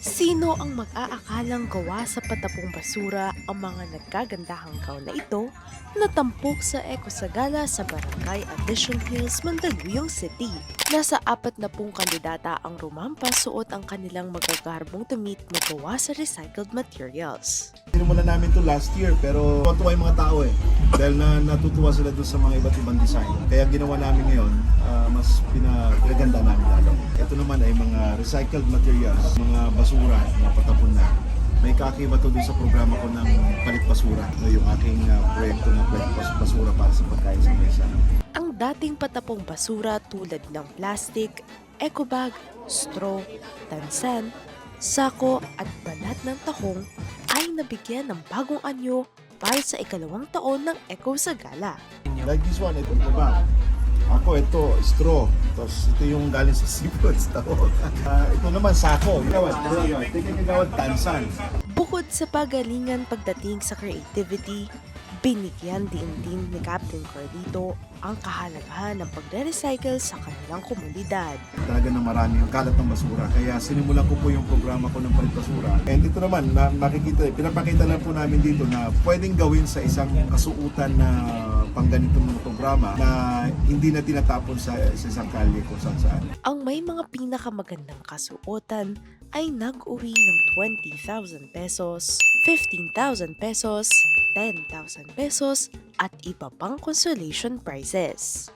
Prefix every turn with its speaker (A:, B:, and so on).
A: Sino ang mag-aakalang gawa sa patapong basura ang mga nagkagandahang gown na ito na tampok sa Eco Sagala sa Barangay Addition Hills, Mandaluyong City. Nasa apat na pong kandidata ang rumampa suot ang kanilang magagarbong damit na gawa sa recycled materials.
B: Sinimulan namin to last year pero tuwa yung mga tao eh. Dahil na natutuwa sila doon sa mga iba't ibang design. Kaya ginawa namin ngayon, ah, mas pina- pinaganda namin lalo. Ito naman ay mga recycled materials, mga basura na patapon na. May kakiba to doon sa programa ko ng Palit Basura. No, yung aking ah, proyekto ng Palit Bas- Basura para sa pagkain sa mesa.
A: Ang dating patapong basura tulad ng plastic, eco bag, straw, tansan, sako at balat ng tahong ay nabigyan ng bagong anyo para sa ikalawang taon ng Eco Sagala.
B: Like this one, ito ito ba? Ako, ito, straw. Tapos ito yung galing sa seafoods. tawag. Ah, ito naman, sako. Gawad, gawad. Yung gawad, tansan.
A: Bukod sa pagalingan pagdating sa creativity, binigyan din din ni Captain Carlito ang kahalagahan ng pagre-recycle sa kanilang komunidad.
B: talaga na marami yung kalat ng basura. Kaya sinimulan ko po yung programa ko ng palit basura. And dito naman, na, makikita, pinapakita lang po namin dito na pwedeng gawin sa isang kasuutan na pang ganitong mga programa na hindi na tinatapon sa, sa isang kalye kung saan saan.
A: Ang may mga pinakamagandang kasuotan ay nag-uwi ng 20,000 pesos, 15,000 pesos, 10,000 pesos at iba pang consolation prizes.